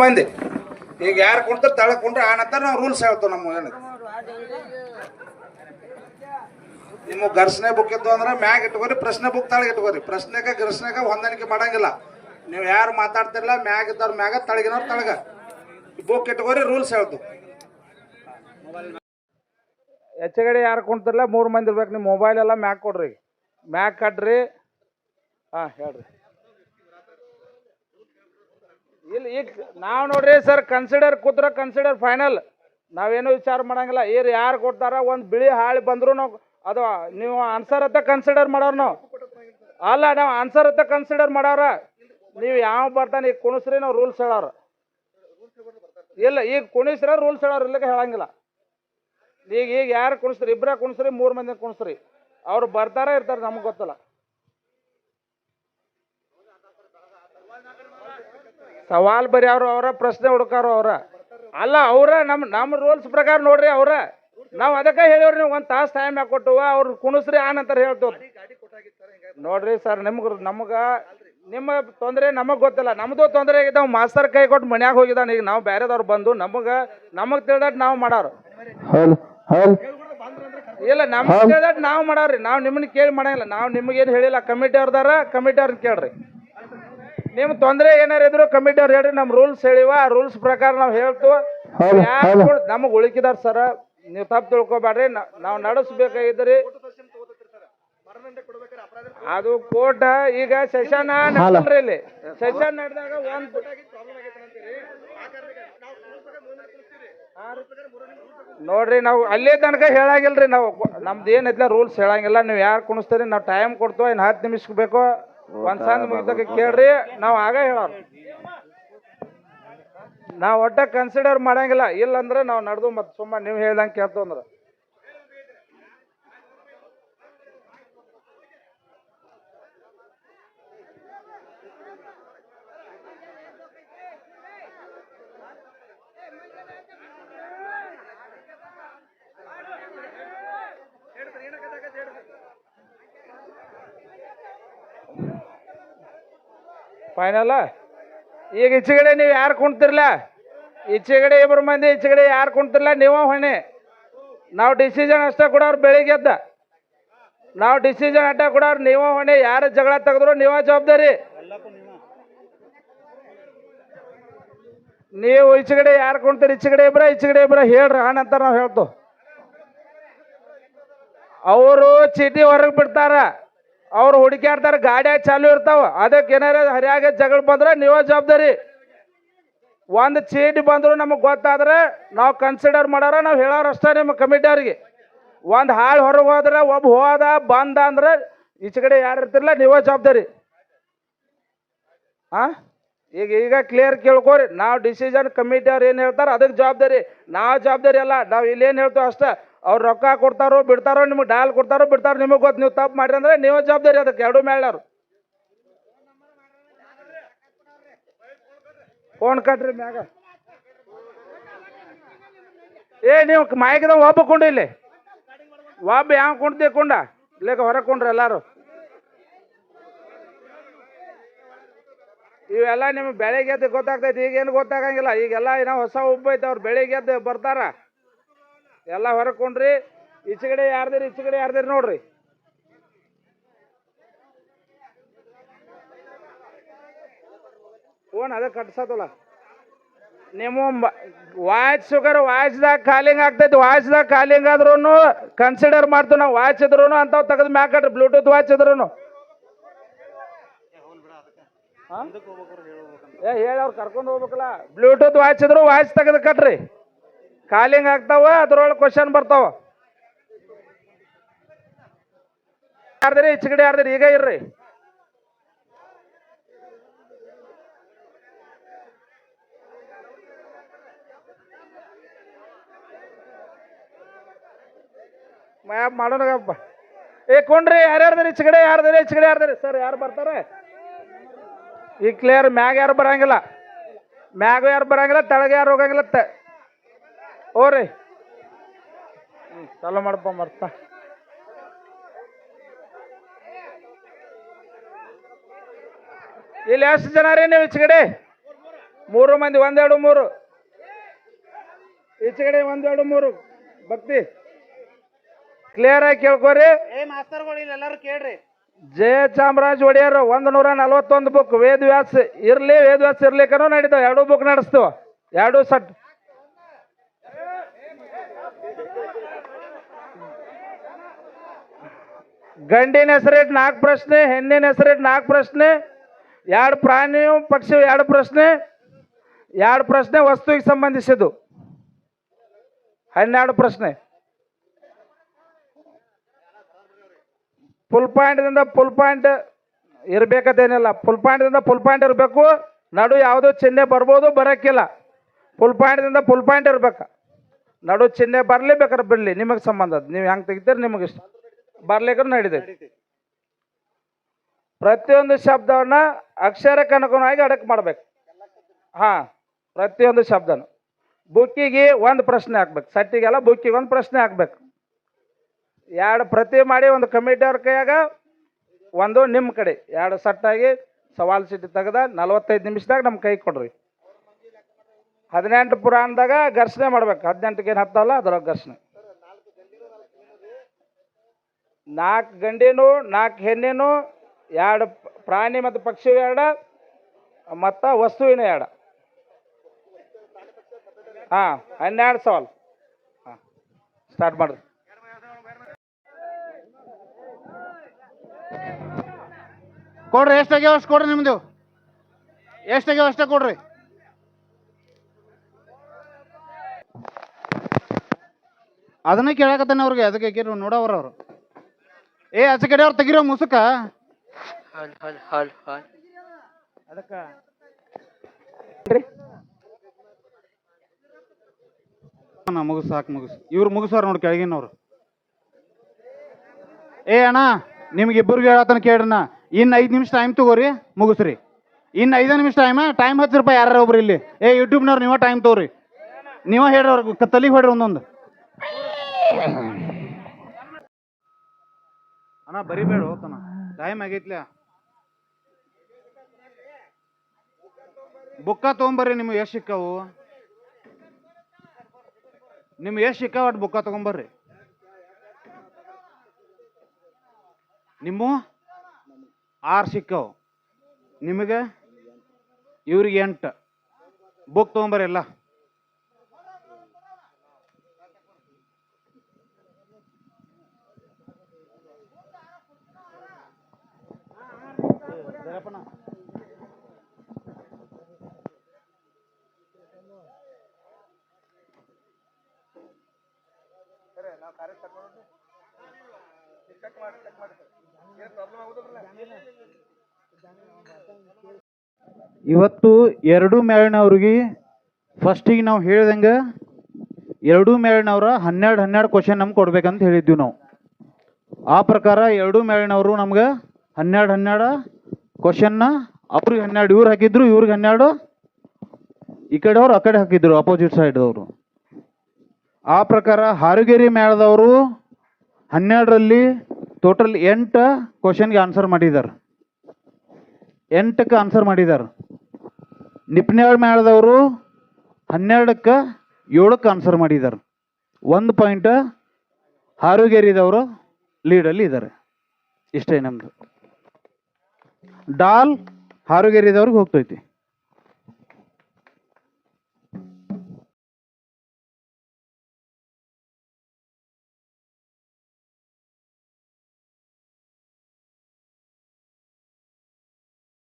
ಮಂದಿ. ಈಗ ಯಾರು ಕುಂತಾರೆ ತಳ ಕುಂಡ್ರೆ ಆ ನಂತರ ನಾವು ರೂಲ್ಸ್ ಹೇಳ್ತೇವೆ ನಮ್ಮ ಏನು ನಿಮ್ಮ ಘರ್ಷಣೆ ಬುಕ್ ಇತ್ತು ಅಂದ್ರೆ ಮ್ಯಾಗ ಇಟ್ಕೋರಿ, ಪ್ರಶ್ನೆ ಬುಕ್ ತಳಗ ಇಟ್ಕೋರಿ. ಪ್ರಶ್ನೆಗ ಘರ್ಷಣೆಗ ಹೊಂದಾಣಿಕೆ ಮಾಡಂಗಿಲ್ಲ. ನೀವು ಯಾರು ಮಾತಾಡ್ತಿರಲ್ಲ ಮ್ಯಾಗ ಇದ್ದವ್ರ ಮ್ಯಾಗ, ತಳಗಿನವ್ರ ತಳಗ. ಬುಕ್ ಇಟ್ಕೋರಿ ರೂಲ್ಸ್ ಹೇಳ್ತು ಹೆಚ್ಚಗಡೆ ಯಾರು ಕುಂತಿರಲ್ಲ ಮೂರು ಮಂದಿ ಇರ್ಬೇಕು ನಿಮ್ಮ ಮೊಬೈಲ್ ಎಲ್ಲ ಮ್ಯಾಗ್ ಕೊಡ್ರಿ. ಮ್ಯಾಗ ಕಟ್ರಿ. ಹಾಂ, ಹೇಳ್ರಿ. ಇಲ್ಲ ಈಗ ನಾವು ನೋಡ್ರಿ ಸರ್ ಕನ್ಸಿಡರ್ ಕೂತ್ರ ಕನ್ಸಿಡರ್ ಫೈನಲ್ ನಾವೇನು ವಿಚಾರ ಮಾಡಂಗಿಲ್ಲ. ಏರ್ ಯಾರು ಕೊಡ್ತಾರ, ಒಂದು ಬಿಳಿ ಹಾಳಿ ಬಂದ್ರು ನಾವು ಅದು ನೀವು ಆನ್ಸರ್ ಅಂತ ಕನ್ಸಿಡರ್ ಮಾಡೋರು ನಾವು. ಅಲ್ಲ, ನಾವು ಆನ್ಸರ್ ಅಂತ ಕನ್ಸಿಡರ್ ಮಾಡೋರ. ನೀವು ಯಾವ ಬರ್ತಾನೆ, ಈಗ ಕುಣಿಸ್ರಿ ನಾವು ರೂಲ್ಸ್ ಹೇಳೋರು. ಇಲ್ಲ, ಈಗ ಕುಣಿಸ್ರ ರೂಲ್ಸ್ ಹೇಳೋರು, ಇಲ್ಲಕ್ಕೆ ಹೇಳಂಗಿಲ್ಲ. ಈಗ ಈಗ ಯಾರು ಕುಣಿಸ್ರಿ ಇಬ್ಬರ ಕುಣಿಸ್ರಿ, ಮೂರು ಮಂದಿ ಕುಣಿಸ್ರಿ. ಅವ್ರು ಬರ್ತಾರ, ಇರ್ತಾರೆ, ನಮಗೆ ಗೊತ್ತಿಲ್ಲ. ಸವಾಲ್ ಬರೆಯವ್ರು ಅವರ ಪ್ರಶ್ನೆ ಹುಡುಕಾರು ಅವರ. ಅಲ್ಲ ಅವರ ನಮ್ಮ ನಮ್ಮ ರೂಲ್ಸ್ ಪ್ರಕಾರ ನೋಡ್ರಿ ಅವ್ರ. ನಾವು ಅದಕ್ಕೆ ಹೇಳಿವ್ರಿ ನೀವು ಒಂದು ತಾಸು ಟೈಮ್ ಹಾಕೊಟ್ಟುವ ಅವ್ರು ಕುಣಿಸ್ರಿ ಆ ನಂತರ ಹೇಳ್ತೇವೆ ನೋಡ್ರಿ ಸರ್ ನಿಮ್ಗೆ ನಮ್ಗೆ ನಿಮ್ಮ ತೊಂದರೆ ನಮಗೆ ಗೊತ್ತಿಲ್ಲ. ನಮ್ಮದು ತೊಂದರೆ ಆಗಿದೆ ನಾವು ಮಾಸ್ತರ್ ಕೈ ಕೊಟ್ಟು ಮನ್ಯಾಗ ಹೋಗಿದ್ದಾನೆ ಈಗ ನಾವು ಬೇರೆದವ್ರು ಬಂದು ನಮಗೆ ನಮಗೆ ತಿಳಿದಟ್ಟು ನಾವು ಮಾಡೋರು ಇಲ್ಲ ನಮ್ಗೆ ತಿಳಿದಟ್ಟು ನಾವು ಮಾಡಾರ್ರಿ ನಾವು ನಿಮ್ಮನ್ನ ಕೇಳಿ ಮಾಡಂಗಿಲ್ಲ ನಾವು ನಿಮಗೇನು ಹೇಳಿಲ್ಲ. ಕಮಿಟಿ ಅವ್ರದಾರ ಕಮಿಟಿ ಅವ್ರನ್ನ ಕೇಳ್ರಿ. ನಿಮ್ಮ ತೊಂದರೆ ಏನಾರ ಇದ್ರು ಕಮಿಟಿ ಅವ್ರು ಹೇಳ್ರಿ ನಮ್ಮ ರೂಲ್ಸ್ ಹೇಳಿವ ಆ ರೂಲ್ಸ್ ಪ್ರಕಾರ ನಾವು ಹೇಳ್ತೀವಿ ಹೌದು, ಹೌದು. ನಮಗೆ ಉಳಿಕಿದಾರ ಸರ ನೀವು ತಪ್ಪು ತಿಳ್ಕೊಬೇಡ್ರಿ ನಾವು ನಡೆಸ್ಬೇಕಾಗಿದ್ರಿ. ಅದು ಕೋರ್ಟ್ ಈಗ ಸೆಷನ್ ನಡೆದ್ರಿ ಇಲ್ಲಿ. ಸೆಷನ್ ನಡೆದಾಗ ಒಂದು ನೋಡ್ರಿ ನಾವು ಅಲ್ಲೇ ತನಕ ಹೇಳಾಗಿಲ್ರಿ ನಾವು ನಮ್ದು ಏನೈತಿಲ್ಲ ರೂಲ್ಸ್ ಹೇಳಂಗಿಲ್ಲ. ನೀವು ಯಾರು ಕುಣಿಸ್ತೀರಿ ನಾವು ಟೈಮ್ ಕೊಡ್ತೀವಿ ಇನ್ನು ಹತ್ತು ನಿಮಿಷಕ್ಕೆ ಬೇಕು. ಒಂದ್ ಸಣ್ಣ ಮುಗಿದಕ್ಕೆ ಕೇಳ್ರಿ ನಾವ್ ಆಗ ಹೇಳೋರು. ನಾವ್ ಒಟ್ಟ ಕನ್ಸಿಡರ್ ಮಾಡಂಗಿಲ್ಲ ಇಲ್ಲಂದ್ರೆ ನಾವ್ ನಡೆದು ಮತ್ತೆ ಸುಮ್ಮ ನೀವ್ ಹೇಳ್ದಂಗೆ ಕೇಳ್ತು ಅಂದ್ರೆ. ಫೈನಲ್ ಈಗ ಈಚೆಗಡೆ ನೀವು ಯಾರು ಕುಣ್ತಿರ್ಲ? ಈಚೆಗಡೆ ಇಬ್ಬರು ಮಂದಿ ಈಚೆಗಡೆ ಯಾರು ಕುಣ್ತಿರ್ಲ? ನೀವ ಹೊಣೆ. ನಾವು ಡಿಸಿಷನ್ ಅಷ್ಟೇ ಕೊಡೋರು ಬೆಳಿಗ್ಗೆ ಎದ್ದ. ನಾವು ಡಿಸಿಷನ್ ಅಟ್ಟ ಕೊಡೋರು, ನೀವ ಹೊಣೆ. ಯಾರು ಜಗಳ ತೆಗೆದ್ರು ನೀವ ಜವಾಬ್ದಾರಿ. ನೀವು ಈಚೆಗಡೆ ಯಾರು ಕುಣ್ತೀರಿ? ಈಚೆಗಡೆ ಇಬ್ರ ಈಚೆಗಡೆ ಇಬ್ರ. ಹೇಳ್ರಿ ನಂತರ ನಾವು ಹೇಳ್ತು ಅವರು ಚೀಟಿ ಹೊರಗೆ ಬಿಡ್ತಾರ. ಅವ್ರು ಹುಡುಕ್ಯಾಡ್ತಾರ ಗಾಡಿಯಾಗ ಚಾಲು ಇರ್ತಾವ. ಅದಕ್ಕೆ ಏನಾರ ಹರಿಯಾಗ ಜಗಳ ಬಂದ್ರೆ ನೀವೇ ಜವಾಬ್ದಾರಿ. ಒಂದು ಚೀಟಿ ಬಂದ್ರು ನಮಗೆ ಗೊತ್ತಾದ್ರೆ ನಾವು ಕನ್ಸಿಡರ್ ಮಾಡೋರ, ನಾವು ಹೇಳೋರು ಅಷ್ಟೇ ನಿಮ್ಮ ಕಮಿಟಿ ಅವ್ರಿಗೆ. ಒಂದು ಹಾಳು ಹೊರಗೆ ಹೋದ್ರೆ ಒಬ್ಬ ಹೋದ, ಬಂದ ಅಂದ್ರೆ ಈಚೆ ಕಡೆ ಯಾರು ಇರ್ತಿರಲ್ಲ ನೀವೇ ಜವಾಬ್ದಾರಿ. ಹಾಂ ಈಗ ಈಗ ಕ್ಲಿಯರ್ ಕೇಳ್ಕೊರಿ. ನಾವು ಡಿಸಿಷನ್ ಕಮಿಟಿ ಅವ್ರು ಏನು ಹೇಳ್ತಾರ ಅದಕ್ಕೆ ಜವಾಬ್ದಾರಿ. ನಾವು ಜವಾಬ್ದಾರಿ ಅಲ್ಲ, ನಾವು ಇಲ್ಲೇನು ಹೇಳ್ತೇವೆ ಅಷ್ಟೇ. ಅವ್ರು ರೊಕ್ಕ ಕೊಡ್ತಾರೋ ಬಿಡ್ತಾರೋ, ನಿಮಗೆ ಡಾಲ್ ಕೊಡ್ತಾರೋ ಬಿಡ್ತಾರೋ, ನಿಮಗೆ ಗೊತ್ತು ನೀವು ತಪ್ಪು ಮಾಡಿರಿ ಅಂದ್ರೆ ನೀವು ಜವಾಬ್ದಾರಿ ಅದಕ್ಕೆ, ಎರಡು ಮೇಳ್ಯಾರು ಫೋನ್ ಕಟ್ರಿ ಮ್ಯಾಗ. ಏ, ನೀವು ಮಾಯಕದ ಒಬ್ಬ ಕೊಂಡು ಇಲ್ಲಿ. ಒಬ್ಬ ಯಾವ ಕುಂಡ್ತಿ ಕೊಂಡ? ಇಲ್ಲಿಗ ಹೊರಗೆ ಕೊಂಡ್ರಿ ಎಲ್ಲಾರು. ಇವೆಲ್ಲ ನಿಮ್ಗೆ ಬೆಳಿಗ್ಗೆ ಎದ್ದು ಗೊತ್ತಾಗ್ತೈತಿ, ಈಗೇನು ಗೊತ್ತಾಗಂಗಿಲ್ಲ. ಈಗೆಲ್ಲ ಏನೋ ಹೊಸ ಒಬ್ಬ ಐತೆ ಅವ್ರು ಬೆಳಿಗ್ಗೆ ಎದ್ದು ಬರ್ತಾರ. ಎಲ್ಲ ಹೊರಕೊಂಡ್ರಿ ಈಚೆಗಡೆ ಯಾರ್ದಿರಿ ಈಚೆಗಡೆ ಯಾರ್ದಿರಿ ನೋಡ್ರಿ. ಓನ್ ಅದ ಕಟ್ಸತ್ತಲ್ಲ ನಿಮ್ಮ ವಾಚ್ ಶುಗರ್ ವಾಯ್ಸ್ದಾಗ ಕಾಲಿಂಗ್ ಆಗ್ತೈತಿ ವಾಯ್ಸ್ದಾಗ ಕಾಲಿಂಗ್ ಆದ್ರೂ ಕನ್ಸಿಡರ್ ಮಾಡ್ತೀವಿ ನಾವು ವಾಚ್ ಇದ್ರು ಅಂಥವು ತೆಗೆದು ಮ್ಯಾಕಟ್ರಿ ಬ್ಲೂಟೂತ್ ವಾಚ್ ಇದ್ರು ಏ, ಹೇಳಿ ಅವ್ರು ಕರ್ಕೊಂಡು ಹೋಗ್ಬೇಕಲ್ಲ ಬ್ಲೂಟೂತ್ ವಾಚ್ ಇದ್ರು ವಾಚ್ ತೆಗೆದು ಕಟ್ರಿ. ಕಾಲಿಂಗ್ ಆಗ್ತಾವ, ಅದ್ರೊಳಗೆ ಕ್ವಶನ್ ಬರ್ತಾವ. ಯಾರ್ದಿರಿ? ಇಚ್ಗಡೆ ಯಾರ್ದಿರಿ? ಈಗ ಇರ್ರಿ. ಮ್ಯಾಪ್ ಮಾಡೋಣಗಪ್ಪ ಏ, ಕೊಂಡ್ರಿ, ಯಾರ್ಯಾರ್ದಿರಿ? ಇಚ್ಗಡೆ ಯಾರ್ದಿರಿ? ಇಚ್ಗಡೆ ಯಾರ್ದಿರಿ? ಸರ್, ಯಾರು ಬರ್ತಾರೆ? ಈ ಕ್ಲಿಯರ್ ಮ್ಯಾಗ ಯಾರು ಬರಂಗಿಲ್ಲ. ಮ್ಯಾಗ ಯಾರು ಬರಂಗಿಲ್ಲ, ತೆಳಗೆ ಯಾರು ಹೋಗಂಗಿಲ್ಲ ತೆ ರೀ ಹ್ಞೂ ಚಾಲು ಮಾಡಪ್ಪ ಮರ್ತ. ಇಲ್ಲಿ ಎಷ್ಟು ಜನ ರೀ ನೀವು ಈಚೆಗಡೆ? ಮೂರು ಮಂದಿ ಒಂದೆರಡು ಮೂರು. ಈಚೆಗಡೆ ಒಂದೆರಡು ಮೂರು. ಭಕ್ತಿ. ಕ್ಲಿಯರ್ ಆಗಿ ಕೇಳ್ಕೊರಿ. ಎಲ್ಲರೂ ಕೇಳ್ರಿ. ಜಯ ಚಾಮರಾಜ್ ಒಡೆಯರ್ ಒಂದ್ ನೂರ ನಲ್ವತ್ತೊಂದು ಬುಕ್ ವೇದವ್ಯಾಸ ಇರ್ಲಿ ವೇದವ್ಯಾಸ ಇರ್ಲಿಕ್ಕನೂ ನಡೀತಾವ. ಎರಡು ಬುಕ್ ನಡೆಸ್ತೀವ. ಎರಡು ಸಟ್ ಗಂಡಿನ ಹೆಸರೇಟ್ ನಾಲ್ಕು ಪ್ರಶ್ನೆ, ಹೆಣ್ಣಿನ ಹೆಸರೇಟ್ ನಾಲ್ಕು ಪ್ರಶ್ನೆ, ಎರಡು ಪ್ರಾಣಿ ಪಕ್ಷಿ ಎರಡು ಪ್ರಶ್ನೆ ಎರಡು ಪ್ರಶ್ನೆ ವಸ್ತುವಿಗೆ ಸಂಬಂಧಿಸಿದ್ದು. ಹನ್ನೆರಡು ಪ್ರಶ್ನೆ. ಫುಲ್ ಪಾಯಿಂಟ್ದಿಂದ ಫುಲ್ ಪಾಯಿಂಟ್ ಇರಬೇಕದೇನಿಲ್ಲ ಫುಲ್ ಪಾಯಿಂಟ್ದಿಂದ ಫುಲ್ ಪಾಯಿಂಟ್ ಇರಬೇಕು. ನಡು ಯಾವುದೋ ಚಿಹ್ನೆ ಬರ್ಬೋದು, ಬರೋಕ್ಕಿಲ್ಲ. ಫುಲ್ ಪಾಯಿಂಟ್ದಿಂದ ಫುಲ್ ಪಾಯಿಂಟ್ ಇರ್ಬೇಕು. ನಡು ಚಿಹ್ನೆ ಬರಲಿ ಬೇಕಾದ್ರೆ ಬಿಡಲಿ, ನಿಮಗೆ ಸಂಬಂಧ ನೀವು ಹೆಂಗೆ ತೆಗಿತೀರಿ, ನಿಮಗೆ ಇಷ್ಟ. ಬರ್ಲಿಕ್ಕೆ ನಡೀತೈತಿ. ಪ್ರತಿಯೊಂದು ಶಬ್ದವನ್ನ ಅಕ್ಷರಕ್ಕೆ ಅನುಗುಣವಾಗಿ ಅಡಕ್ ಮಾಡ್ಬೇಕು. ಹಾ ಪ್ರತಿಯೊಂದು ಶಬ್ದನು. ಬುಕ್ಕಿಗೆ ಒಂದು ಪ್ರಶ್ನೆ ಹಾಕ್ಬೇಕು. ಸಟ್ಟಿಗೆಲ್ಲ ಬುಕ್ಕಿಗೆ ಒಂದು ಪ್ರಶ್ನೆ ಹಾಕ್ಬೇಕು. ಎರಡು ಪ್ರತಿ ಮಾಡಿ ಒಂದು ಕಮಿಟಿ ಅವ್ರ ಕೈಯಾಗ ಒಂದು ನಿಮ್ಮ ಕಡೆ. ಎರಡು ಸಟ್ಟಾಗಿ ಸವಾಲ್ ಸಿಟ್ಟಿ ತೆಗೆದ ನಲ್ವತ್ತೈದು ನಿಮಿಷದಾಗ ನಮ್ಮ ಕೈ ಕೊಡ್ರಿ. ಹದಿನೆಂಟು ಪುರಾಣದಾಗ ಘರ್ಷಣೆ ಮಾಡ್ಬೇಕು. ಹದಿನೆಂಟಕ್ಕೆ ಏನು ಹತ್ತಲ್ಲ ಅದ್ರೊಳಗೆ ಘರ್ಷಣೆ. ನಾಲ್ಕು ಗಂಡೆನೋ ನಾಲ್ಕು ಹೆಣ್ಣೆನೋ, ಎರಡು ಪ್ರಾಣಿ ಮತ್ತು ಪಕ್ಷಿ ಎರಡ, ಮತ್ತು ವಸ್ತುವಿನ ಎರಡ. ಹಾಂ, ಹನ್ನೆರಡು ಸವಾಲ್. ಹಾಂ ಸ್ಟಾರ್ಟ್ ಮಾಡ್ರಿ. ಕೊಡ್ರಿ ಎಷ್ಟಾಗ್ಯಾವ ಅಷ್ಟು ಕೊಡ್ರಿ ನಿಮ್ದು? ಎಷ್ಟಾಗ್ಯಾವ ಅಷ್ಟೇ ಕೊಡ್ರಿ. ಅದನ್ನ ಕೇಳಕತ್ತಾನೆ ಅವ್ರಿಗೆ, ಅದಕ್ಕೆ ಕೇಳಿ ನೋಡವ್ರ ಅವ್ರು. ಏ ಆಚೆ ಕಡೆ ಅವ್ರು ತೆಗಿರೋ ಮುಸುಕ. ಅದಕ್ಕೆ. ನಾ ಮುಗಿಸ್ ಸಾಕು ಮುಗಿಸ್. ಇವ್ರು ಮುಗಿಸೋರು ನೋಡಿ ಕೆಳಗಿನವ್ರು. ಏ ಅಣ್ಣ ನಿಮ್ಗೆ ಇಬ್ಬರಿಗೆ ಹೇಳತ್ತನ ಕೇಳ್ರಣ್ಣ ಇನ್ನು ಐದು ನಿಮಿಷ ಟೈಮ್ ತಗೋರಿ ಮುಗಿಸ್ರಿ. ಇನ್ನು ಐದು ನಿಮಿಷ ಟೈಮ್ ಟೈಮ್ ಹತ್ತು ರೂಪಾಯಿ ಯಾರು ಒಬ್ರು ಇಲ್ಲಿ. ಏ ಯೂಟ್ಯೂಬ್ನವ್ರು ನೀವ ಟೈಮ್ ತಗೋರಿ. ನೀವ ಹೇಳ್ರಿ ಅವ್ರಿಗೆ ತಲೆಗೆ ಹೊಡ್ರಿ ಒಂದೊಂದು. ಅಣ್ಣ ಬರಿಬೇಡ ಹೋಗ್ತಾನ. ಟೈಮ್ ಆಗೈತ್ಲ. ಬುಕ್ಕ ತೊಗೊಂಬರ್ರಿ ನಿಮ್ಗೆ ಎಷ್ಟು ಸಿಕ್ಕಾವು? ನಿಮ್ಗೆ ಎಷ್ಟು ಸಿಕ್ಕಾವ ಅಟ್ ಬುಕ್ಕ ತೊಗೊಂಬರ್ರಿ? ನಿಮ್ಮ? ಆರು ಸಿಕ್ಕವು. ನಿಮಗೆ? ಇವ್ರಿಗೆ ಎಂಟು. ಬುಕ್ ತೊಗೊಂಬರ್ರಿ ಎಲ್ಲ. ಇವತ್ತು ಎರಡು ಮೇಳನವ್ರಿಗೆ ಫಸ್ಟಿಗೆ ನಾವು ಹೇಳ್ದಂಗೆ ಎರಡು ಮೇಳನವ್ರ ಹನ್ನೆರಡು ಹನ್ನೆರಡು ಕ್ವಶನ್ ನಮ್ಗೆ ಕೊಡ್ಬೇಕಂತ ಹೇಳಿದ್ವಿ ನಾವು. ಆ ಪ್ರಕಾರ ಎರಡು ಮೇಳನವರು ನಮ್ಗೆ ಹನ್ನೆರಡು ಹನ್ನೆರಡು ಕ್ವಶನ್ನ ಅವ್ರಿಗೆ ಹನ್ನೆರಡು, ಇವ್ರು ಹಾಕಿದ್ರು, ಇವ್ರಿಗೆ ಹನ್ನೆರಡು. ಈ ಕಡೆಯವ್ರು ಆ ಕಡೆ ಹಾಕಿದ್ರು ಅಪೋಸಿಟ್ ಸೈಡ್ದವರು ಆ ಪ್ರಕಾರ ಹಾರುಗೇರಿ ಮೇಳದವರು ಹನ್ನೆರಡರಲ್ಲಿ ಟೋಟಲ್ ಎಂಟು ಕ್ವಶನ್ಗೆ ಆನ್ಸರ್ ಮಾಡಿದ್ದಾರೆ ಎಂಟಕ್ಕೆ ಆನ್ಸರ್ ಮಾಡಿದ್ದಾರೆ ನಿಪ್ನ್ಯಾಳ್ ಮೇಳದವರು ಹನ್ನೆರಡಕ್ಕೆ ಏಳಕ್ಕೆ ಆನ್ಸರ್ ಮಾಡಿದ್ದಾರೆ ಒಂದು ಪಾಯಿಂಟ್ ಹಾರುಗೇರಿದವರು ಲೀಡಲ್ಲಿ ಇದ್ದಾರೆ ಇಷ್ಟೇ ನಮ್ಮದು ಡಾಲ್ ಹಾರುಗೆರೆದವ್ರಿಗೆ ಹೋಗ್ತೈತಿ.